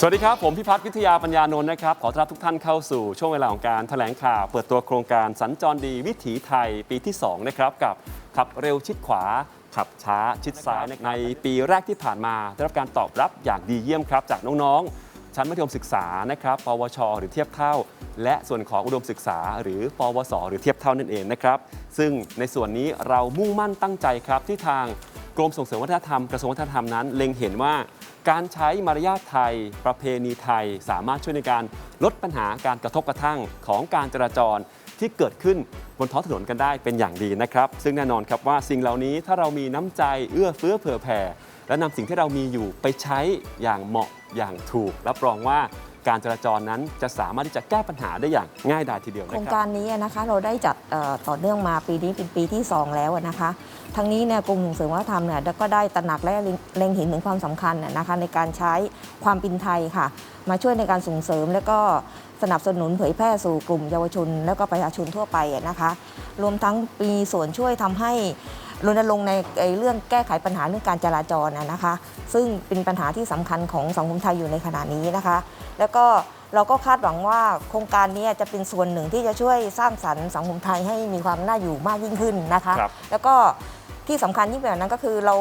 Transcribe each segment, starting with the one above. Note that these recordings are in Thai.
สวัสดีครับ ผมพิพัฒน์วิทยาปัญญานนท์นะครับ ขอต้อนรับทุกท่านเข้าสู่ช่วงเวลาของการแถลงข่าว เปิดตัวโครงการสัญจรดีวิถีไทยปีที่ 2 นะครับ กับขับเร็วชิดขวา ขับช้าชิดซ้ายในปีแรกที่ผ่านมา ได้รับการตอบรับอย่างดีเยี่ยมครับ จากน้องๆ ชั้นมัธยมศึกษานะครับ ปวช หรือเทียบเท่า และส่วนของอุดมศึกษา หรือปวส หรือเทียบเท่านั่นเองนะครับซึ่งในส่วนนี้เรามุ่งมั่นตั้งใจครับที่ทาง กรมส่งเสริมวัฒนธรรมกระทรวงวัฒนธรรมนั้น เล็งเห็นว่าการใช้มารยาทไทย ประเพณีไทย สามารถช่วยในการลดปัญหาการกระทบกระทั่งของการจราจรที่เกิดขึ้นบนท้องถนนกันได้เป็นอย่างดีนะครับ ซึ่งแน่นอนครับว่าสิ่งเหล่านี้ถ้าเรามีน้ำใจเอื้อเฟื้อเผื่อแผ่ และนำสิ่งที่เรามีอยู่ไปใช้อย่างเหมาะอย่างถูก รับรองว่า การจราจรนั้นจะสามารถที่จะแก้ปัญหาได้อย่างง่ายดายทีเดียวโคนะรงครับการนี้นะคะเราได้จัดเอ่อต่อเนื่องมาปีนี้เป็นปีที่ 2 แล้วนะคะ ทั้งนี้เนี่ยกรมส่งเสริมวัฒนธรรมเนี่ยก็ได้ตระหนักและเล็งเห็นถึงความสำคัญน่ะนะคะในการใช้ความเป็นไทยค่ะ มาช่วยในการส่งเสริมและก็สนับสนุนเผยแพร่สู่กลุ่มเยาวชน และก็ประชาชนทั่วไปอะนะคะ รวมทั้งมีส่วนช่วยทำให้ รณรงค์ในไอ้เรื่องแก้ไขปัญหาเรื่องการจราจรอะนะคะ ซึ่งเป็นปัญหาที่สำคัญของสังคมไทยอยู่ในขณะนี้นะคะ แล้วก็เราก็คาดหวังว่าโครงการนี้จะเป็นส่วนหนึ่งที่จะช่วยสร้างสรรค์สังคมไทยให้มีความน่าอยู่มากยิ่งขึ้นนะคะครับแล้วก็ที่สำคัญยิ่งไปกว่านั้นก็คือเรา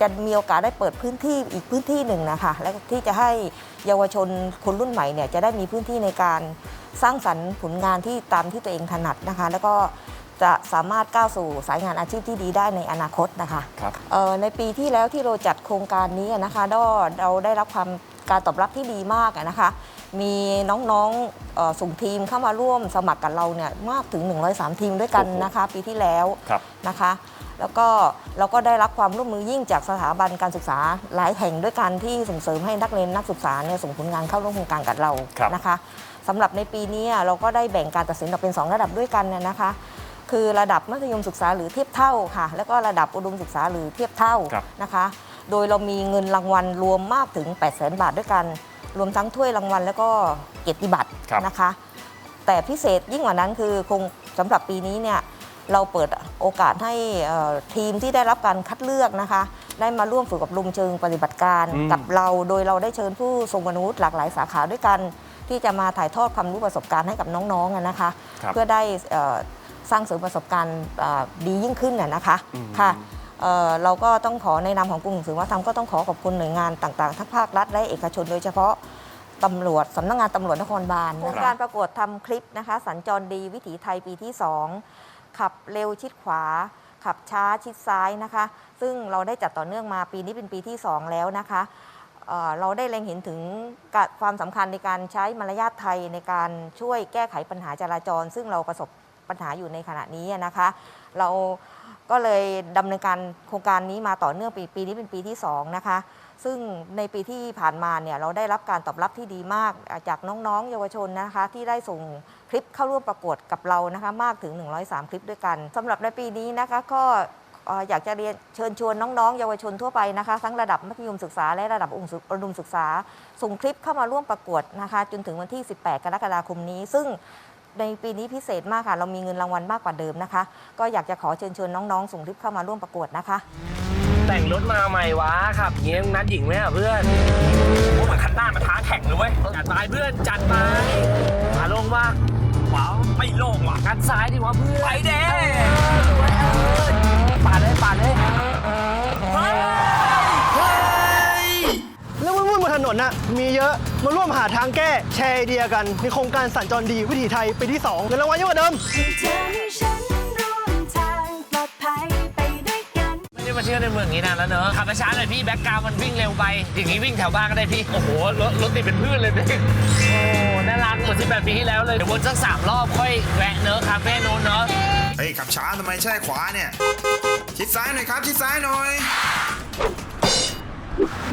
จะมีโอกาสได้เปิดพื้นที่อีกพื้นที่หนึ่งนะคะและที่จะให้เยาวชนคนรุ่นใหม่เนี่ยจะได้มีพื้นที่ในการสร้างสรรค์ผลงานที่ตามที่ตัวเองถนัดนะคะ แล้วก็ จะสามารถก้าวสู่สายงานอาชีพที่ดีได้ในอนาคตนะคะครับเอ่อในปีที่แล้วที่เราจัดโครงการนี้นะคะก็เราได้รับความการตอบรับที่ดีมากอะนะคะ มีน้องๆเอ่อส่งทีมเข้ามาร่วมสมัครกับเราเนี่ยมากถึง 103 ทีมด้วยกันโอ้โหนะคะ ปีที่แล้วครับนะคะแล้วก็เราก็ได้รับความร่วมมือยิ่งจากสถาบันการศึกษาหลายแห่งด้วยกันที่ส่งเสริมให้นักเรียนนักศึกษาเนี่ยส่งผลงานเข้าร่วมโครงการกับเราครับนะคะสำหรับในปีนี้เราก็ได้แบ่งการตัดสินออกเป็น 2 ระดับด้วยกันน่ะนะคะ คือระดับมัธยมศึกษาหรือเทียบเท่าค่ะ แล้วก็ระดับอุดมศึกษาหรือเทียบเท่าครับนะคะ โดยเรามีเงินรางวัลรวมมากถึง 8 0 0 0 0 0 บาทด้วยกัน รวมทั้งถ้วยรางวัลแล้วก็เกียรติบัตรครับนะคะ แต่พิเศษยิ่งกว่านั้นคือคงสำหรับปีนี้เนี่ยเราเปิดโอกาสให้เอ่อทีมที่ได้รับการคัดเลือกนะคะ ได้มาร่วมฝึกอบรมเชิงปฏิบัติการอืมกับเราโดยเราได้เชิญผู้ทรงคุณวุฒิหลากหลายสาขาด้วยกัน ที่จะมาถ่ายทอดความรู้ประสบการณ์ให้กับน้องๆอะนะคะครับเพื่อได้เอ่อ สร้างเสริมประสบการณ์อ่าดียิ่งขึ้นน่ะนะคะอืมค่ะเอ่อเราก็ต้องขอในนามของกลุ่มสื่อวัฒนธรรมก็ต้องขอขอบคุณหน่วยงานต่างๆ ทั้งภาครัฐและเอกชนโดยเฉพาะตำรวจสำนักงานตำรวจนครบาลนะครัคะบการประกวดทำคลิปนะคะ สัญจรดีวิถีไทยปีที่ 2 ขับเร็วชิดขวา ขับช้าชิดซ้ายนะคะ ซึ่งเราได้จัดต่อเนื่องมาปีนี้เป็นปีที่ 2 แล้วนะคะเอ่อเราได้เล็งเห็นถึงกะความสำคัญในการใช้มารยาทไทยในการช่วยแก้ไขปัญหาจราจร ซึ่งเราประสบ ปัญหาอยู่ในขณะนี้นะคะ เราก็เลยดำเนินการโครงการนี้มาต่อเนื่องปีปีนี้เป็นปีที่2นะคะซึ่งในปีที่ผ่านมาเนี่ยเราได้รับการตอบรับที่ดีมากจากน้องๆ เยาวชนนะคะที่ได้ส่งคลิปเข้าร่วมประกวดกับเรานะคะมากถึง 103 คลิปด้วยกันสำหรับในปีนี้นะคะก็อยากจะเรียนเชิญชวนน้องๆ เยาวชนทั่วไปนะคะทั้งระดับมัธยมศึกษาและระดับอุดมศึกษา ส่งคลิปเข้ามาร่วมประกวดนะคะจนถึงวันที่ 18 กรกฎาคมนี้ ซึ่ง ในปีนี้พิเศษมากค่ะ เรามีเงินรางวัลมากกว่าเดิมนะคะ ก็อยากจะขอเชิญชวนน้องๆ ส่งคลิปเข้ามาร่วมประกวดนะคะ แต่งรถมาใหม่วะขับอย่างงี้นัดหญิงไหมอะเพื่อนโอ้เหมือนคันหน้ามาท้าแข่งเลยเว้ยจัดไปเพื่อนจัดไปขาลงว่าขวาไม่โล่งว่ะงัดซ้ายดิวะเพื่อนไปเด้ปาดเลยปาดเลยเรื่องวุ่นๆบนถนนน่ะมีเยอะ มาร่วมหาทางแก้แชร์ไอเดียกันในโครงการสัญจรดีวิถีไทยปีที่2เงินรางวัลเยอะกว่าเดิม เธอให้ฉันร่วมทางปลอดภัยไปด้วยกัน ไม่ได้มาเที่ยวในเมืองนี้นานแล้วเนอะขับช้าๆหน่อยพี่แบ็กกราวมันวิ่งเร็วไป อย่างนี้วิ่งแถวบ้านก็ได้พี่ โอ้โห รถรถติดเป็นพืชเลยพี่โอ้น่ารักเหมือนที่แบบปีที่แล้วเลย เดี๋ยววนสักสามรอบค่อยแวะเนอะคาเฟ่โน้นเนอะเฮ้ยขับช้าทำไมแช่ขวาเนี่ย ชิดซ้ายหน่อยครับ ชิดซ้ายหน่อย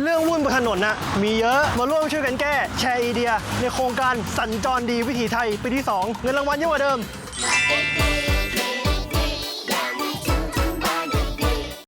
เรื่องวุ่นบนถนนน่ะมีเยอะมาร่วมช่วยกันแก้ แชร์ไอเดีย ในโครงการสัญจรดีวิถีไทยปีที่ 2 เงินรางวัลเยอะกว่าเดิมเด็ก